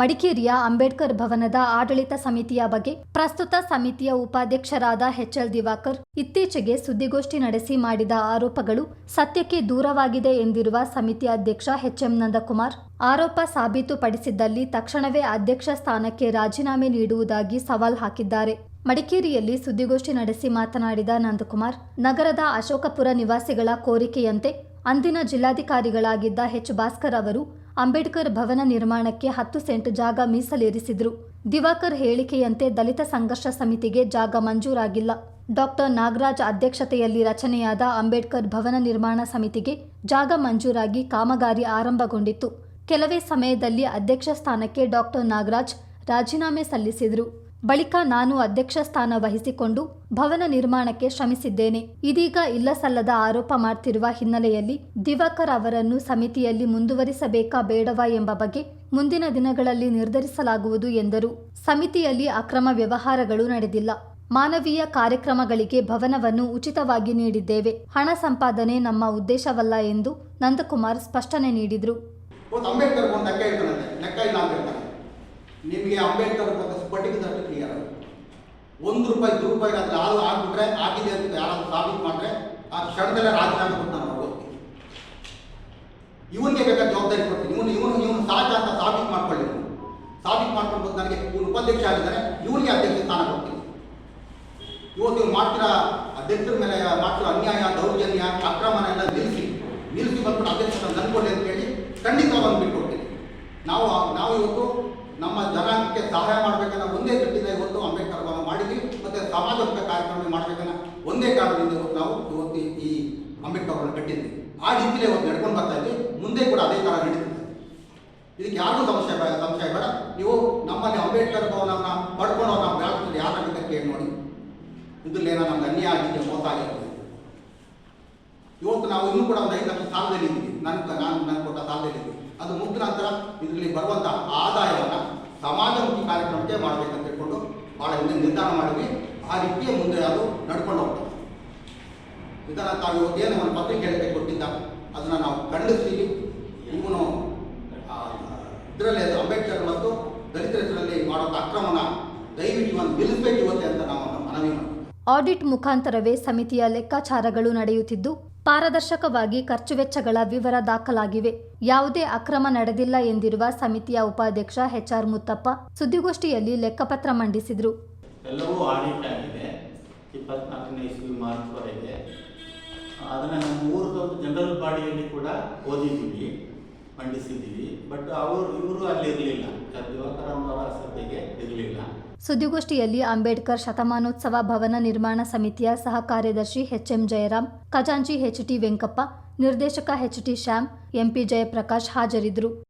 ಮಡಿಕೇರಿಯ ಅಂಬೇಡ್ಕರ್ ಭವನದ ಆಡಳಿತ ಸಮಿತಿಯ ಬಗ್ಗೆ ಪ್ರಸ್ತುತ ಸಮಿತಿಯ ಉಪಾಧ್ಯಕ್ಷರಾದ ಎಚ್ಎಲ್ ದಿವಾಕರ್ ಇತ್ತೀಚೆಗೆ ಸುದ್ದಿಗೋಷ್ಠಿ ನಡೆಸಿ ಮಾಡಿದ ಆರೋಪಗಳು ಸತ್ಯಕ್ಕೆ ದೂರವಾಗಿದೆ ಎಂದಿರುವ ಸಮಿತಿ ಅಧ್ಯಕ್ಷ ಎಚ್ಎಂ ನಂದಕುಮಾರ್. ಆರೋಪ ಸಾಬೀತುಪಡಿಸಿದ್ದಲ್ಲಿ ತಕ್ಷಣವೇ ಅಧ್ಯಕ್ಷ ಸ್ಥಾನಕ್ಕೆ ರಾಜೀನಾಮೆ ನೀಡುವುದಾಗಿ ಸವಾಲ್ ಹಾಕಿದ್ದಾರೆ. ಮಡಿಕೇರಿಯಲ್ಲಿ ಸುದ್ದಿಗೋಷ್ಠಿ ನಡೆಸಿ ಮಾತನಾಡಿದ ನಂದಕುಮಾರ್, ನಗರದ ಅಶೋಕಪುರ ನಿವಾಸಿಗಳ ಕೋರಿಕೆಯಂತೆ ಅಂದಿನ ಜಿಲ್ಲಾಧಿಕಾರಿಗಳಾಗಿದ್ದ ಎಚ್. ಭಾಸ್ಕರ್ ಅವರು ಅಂಬೇಡ್ಕರ್ ಭವನ ನಿರ್ಮಾಣಕ್ಕೆ ಹತ್ತು ಸೆಂಟ್ ಜಾಗ ಮೀಸಲಿರಿಸಿದ್ರು. ದಿವಾಕರ್ ಹೇಳಿಕೆಯಂತೆ ದಲಿತ ಸಂಘರ್ಷ ಸಮಿತಿಗೆ ಜಾಗ ಮಂಜೂರಾಗಿಲ್ಲ. ಡಾಕ್ಟರ್ ನಾಗರಾಜ್ ಅಧ್ಯಕ್ಷತೆಯಲ್ಲಿ ರಚನೆಯಾದ ಅಂಬೇಡ್ಕರ್ ಭವನ ನಿರ್ಮಾಣ ಸಮಿತಿಗೆ ಜಾಗ ಮಂಜೂರಾಗಿ ಕಾಮಗಾರಿ ಆರಂಭಗೊಂಡಿತ್ತು. ಕೆಲವೇ ಸಮಯದಲ್ಲಿ ಅಧ್ಯಕ್ಷ ಸ್ಥಾನಕ್ಕೆ ಡಾಕ್ಟರ್ ನಾಗರಾಜ್ ರಾಜೀನಾಮೆ ಸಲ್ಲಿಸಿದರು. ಬಳಿಕ ನಾನು ಅಧ್ಯಕ್ಷ ಸ್ಥಾನ ವಹಿಸಿಕೊಂಡು ಭವನ ನಿರ್ಮಾಣಕ್ಕೆ ಶ್ರಮಿಸಿದ್ದೇನೆ. ಇದೀಗ ಇಲ್ಲಸಲ್ಲದ ಆರೋಪ ಮಾಡ್ತಿರುವ ಹಿನ್ನೆಲೆಯಲ್ಲಿ ದಿವಾಕರ್ ಅವರನ್ನು ಸಮಿತಿಯಲ್ಲಿ ಮುಂದುವರಿಸಬೇಕಾ ಬೇಡವಾ ಎಂಬ ಬಗ್ಗೆ ಮುಂದಿನ ದಿನಗಳಲ್ಲಿ ನಿರ್ಧರಿಸಲಾಗುವುದು ಎಂದರು. ಸಮಿತಿಯಲ್ಲಿ ಅಕ್ರಮ ವ್ಯವಹಾರಗಳು ನಡೆದಿಲ್ಲ. ಮಾನವೀಯ ಕಾರ್ಯಕ್ರಮಗಳಿಗೆ ಭವನವನ್ನು ಉಚಿತವಾಗಿ ನೀಡಿದ್ದೇವೆ. ಹಣ ಸಂಪಾದನೆ ನಮ್ಮ ಉದ್ದೇಶವಲ್ಲ ಎಂದು ನಂದಕುಮಾರ್ ಸ್ಪಷ್ಟನೆ ನೀಡಿದರು. ನಿಮಗೆ ಅಂಬೇಡ್ಕರ್ ಬಗ್ಗೆ ಸ್ಫಟಿಕದಷ್ಟು ಕ್ಲಿಯರ್ ಒಂದು ರೂಪಾಯಿ ದುರುಪಾಯಿ ಅದ್ರ ಹಾಲು ಹಾಕ್ಬಿಟ್ರೆ ಆಗಿದೆ ಅಂತ ಯಾರಾದ್ರೂ ಸಾಬೀತು ಮಾಡಿದ್ರೆ ಆ ಕ್ಷಣದಲ್ಲೇ ರಾಜೀನಾಮೆ ಕೊಡ್ತಾನೆ ನಾವು ಹೋಗಿ. ಇವನಿಗೆ ಬೇಕಾದ ಜವಾಬ್ದಾರಿ ಕೊಡ್ತೀನಿ. ಇವನು ಇವನು ಇವನು ಸಹಜ ಅಂತ ಸಾಬೀತು ಮಾಡ್ಕೊಳ್ಳಿ. ಸಾಬೀತು ಮಾಡ್ಕೊಂಡು ನನಗೆ ಇವನು ಉಪಾಧ್ಯಕ್ಷ ಆಗಿದ್ದಾರೆ, ಇವನಿಗೆ ಅಧ್ಯಕ್ಷ ಸ್ಥಾನ ಕೊಡ್ತೀನಿ. ಇವತ್ತು ಇವ್ರು ಮಾತ್ರ ಅಧ್ಯಕ್ಷರ ಮೇಲೆ ಮಾತ್ರ ಅನ್ಯಾಯ, ದೌರ್ಜನ್ಯ, ಅಕ್ರಮನ ಎಲ್ಲ ನಿಲ್ಲಿಸಿ ನಿಲ್ಲಿಸಿ ಬಂದ್ಬಿಟ್ಟು ಅಧ್ಯಕ್ಷ ನಂದ್ಕೊಳ್ಳಿ ಅಂತ ಹೇಳಿ ಖಂಡಿತವಾಗಿ ಬಿಟ್ಕೊಡ್ತೀನಿ. ನಾವು ನಾವು ಇವತ್ತು ನಮ್ಮ ಜನಾಂಗಕ್ಕೆ ಸಹಾಯ ಮಾಡಬೇಕನ್ನೋ ಒಂದೇ ದೃಷ್ಟಿಯಿಂದ ಇವತ್ತು ಅಂಬೇಡ್ಕರ್ ಭವನ ಮಾಡಿದ್ವಿ ಸಮಾಜೋಪಕ ಕಾರ್ಯಕ್ರಮ ಮಾಡಬೇಕನ್ನ ಒಂದೇ ಕಾರಣದಿಂದ ನಾವು ಇವತ್ತು ಈ- ಅಂಬೇಡ್ಕರ್ ಭವನ ಕಟ್ಟಿದ್ವಿ. ಆ ರೀತಿಯಲ್ಲೇ ಇವತ್ತು ನಡ್ಕೊಂಡು ಬರ್ತಾ ಇದ್ವಿ. ಮುಂದೆ ಕೂಡ ಅದೇ ಥರ ನಡೀತದೆ. ಇದಕ್ಕೆ ಯಾರಿಗೂ ಬೇಡ, ಸಂಶಯ ಬೇಡ. ನೀವು ನಮ್ಮಲ್ಲಿ ಅಂಬೇಡ್ಕರ್ ಭವನವನ್ನು ಪಡ್ಕೊಂಡು ನಾವು ಬೆಳೆಸ್ತೀವಿ ಯಾರ ಬೇಕಾದ್ರೆ ಕೇಳಿ ನೋಡಿ ಇದ್ರಲ್ಲಿ ಏನೋ ನಮ್ಗೆ ಅನ್ಯಾಯ ಆಗಿದೆ, ಮೋಸ ಆಗಿರ್ತದೆ ಇವತ್ತು ನಾವು ಇನ್ನೂ ಕೂಡ ಒಂದು ಐದು ಲಕ್ಷ ಸಾಲದಲ್ಲಿ ಇದ್ದೀವಿ. ನಾನು ನಾನು ಕೊಟ್ಟ ಸಾಲದಲ್ಲಿ ಅದು ಮುಗಿದ ನಂತರ ಇದರಲ್ಲಿ ಬರುವಂತಹ ಆದಾಯವನ್ನು ಸಮಾಜಮುಖಿ ಕಾರ್ಯಕ್ರಮಕ್ಕೆ ಮಾಡಬೇಕಂತ ಭಾಳ ಹಿಂದೆ ನಿರ್ಧಾರ ಮಾಡಿದ್ವಿ. ಆ ರೀತಿಯ ಮುಂದೆ ಅದು ನಡ್ಕೊಂಡು ಹೋಗ್ತದೆ ಇದನ್ನು ತಾವು ಏನು ಒಂದು ಪತ್ರಿಕೆ ಕೊಟ್ಟಿದ್ದ, ಅದನ್ನು ನಾವು ಖಂಡಿಸ್ತೀವಿ. ಇವನು ಇದರಲ್ಲಿ ಅಂಬೇಡ್ಕರ್ ಮತ್ತು ದಲಿತರ ಹೆಸರಲ್ಲಿ ಮಾಡೋ ಅಕ್ರಮನ ದಯವಿಟ್ಟು ಒಂದು ನಿಲ್ಲಿಸ್ಬೇಕು ಇವತ್ತೆ ಅಂತ ನಾವು ಮನವಿ ಮಾಡ್ತೀವಿ. ಆಡಿಟ್ ಮುಖಾಂತರವೇ ಸಮಿತಿಯ ಲೆಕ್ಕಾಚಾರಗಳು ನಡೆಯುತ್ತಿದ್ದು, ಪಾರದರ್ಶಕವಾಗಿ ಖರ್ಚು ವೆಚ್ಚಗಳ ವಿವರ ದಾಖಲಾಗಿವೆ. ಯಾವುದೇ ಅಕ್ರಮ ನಡೆದಿಲ್ಲ ಎಂದಿರುವ ಸಮಿತಿಯ ಉಪಾಧ್ಯಕ್ಷ ಎಚ್ಆರ್ ಮುತ್ತಪ್ಪ ಸುದ್ದಿಗೋಷ್ಠಿಯಲ್ಲಿ ಲೆಕ್ಕಪತ್ರ ಮಂಡಿಸಿದರು. ಎಲ್ಲವೂ ಆಡಿಟ್ ಆಗಿದೆ. ಇಪ್ಪತ್ನಾಲ್ಕನೇ ಇಸ್ವಿ ಮಾರ್ಚ್ವರೆಗೆ. ಅದನ್ನು ನಮ್ಮ ಊರದೊಂದು ಜನರಲ್ ಬಾಡಿಯಲ್ಲಿ ಕೂಡ ಓದಿದ್ದೀವಿ, ಮಂಡಿಸಿದ್ದೀವಿ. ಬಟ್ ಅವರು, ಇವರು ಅಲ್ಲಿ ಇರಲಿಲ್ಲ ಅವರ ಸಭೆಗೆ ಸುದ್ದಿಗೋಷ್ಠಿಯಲ್ಲಿ ಅಂಬೇಡ್ಕರ್ ಶತಮಾನೋತ್ಸವ ಭವನ ನಿರ್ಮಾಣ ಸಮಿತಿಯ ಸಹ ಕಾರ್ಯದರ್ಶಿ ಜಯರಾಮ್, ಖಜಾಂಚಿ ಎಚ್ಟಿ ವೆಂಕಪ್ಪ, ನಿರ್ದೇಶಕ ಎಚ್ಟಿ ಶ್ಯಾಮ್, ಎಂಪಿ ಜಯಪ್ರಕಾಶ್ ಹಾಜರಿದ್ದರು.